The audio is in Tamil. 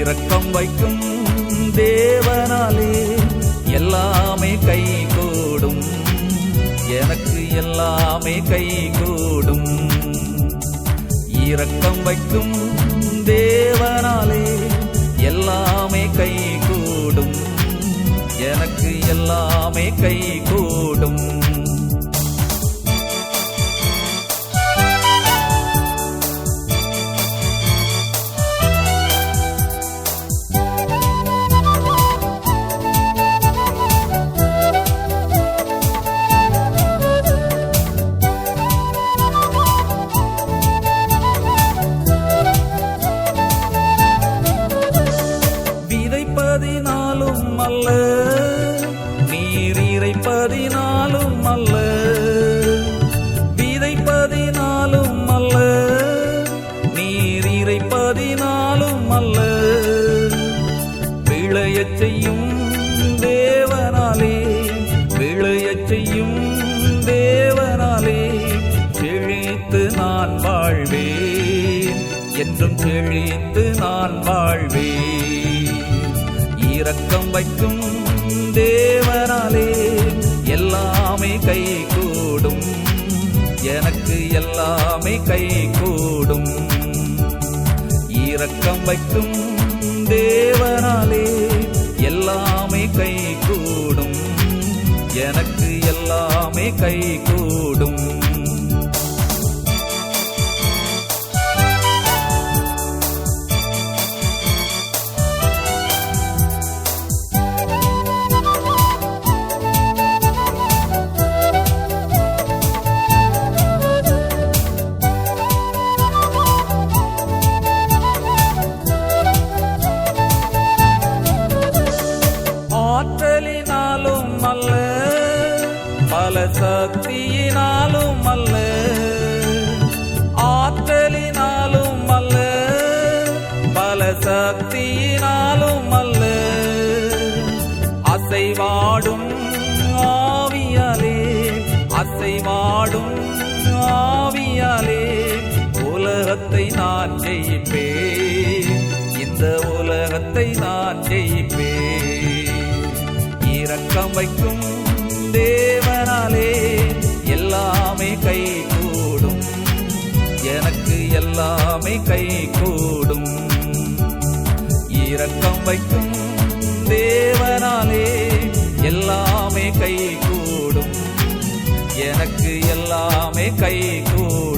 இரக்கம் வைக்கும் தேவனாலே எல்லாமே கை கூடும் எனக்கு எல்லாமே கை கூடும் இரக்கம் வைக்கும் தேவனாலே எல்லாமே கை கூடும் எனக்கு எல்லாமே கை விதைப்பதினாலும் அல்ல. நீர் இறைப்பதினாலும் அல்ல. விதைப்பதினாலும் அல்ல. நீர் இறைப்பதினாலும் அல்ல. விளையச் செய்யும் தேவனாலே விளையச் செய்யும் தேவனாலே செழித்து நான் வாழ்வேன். என்றும் செழித்து நான் வாழ்வேன். இரக்கம் வைக்கும் தேவனாலே எல்லாமே கை கூடும். எனக்கு எல்லாமே கை கூடும். இரக்கம் வைக்கும் தேவனாலே எல்லாமே கை கூடும். எனக்கு எல்லாமே கை கூடும். பல சக்தியினாலும் அல்ல ஆற்றலினாலும் அல்ல பல சக்தியினாலும் அல்ல. அசைவாடும் ஆவியாலே அசைவாடும் ஆவியாலே உலகத்தை நான் ஜெயிப்பேன். இந்த உலகத்தை நான் ஜெயிப்பேன். இரக்கம் வைக்கும் இரக்கம் வைக்கும் தேவனாலே எல்லாமே கை கூடும். எனக்கு எல்லாமே கை கூடும்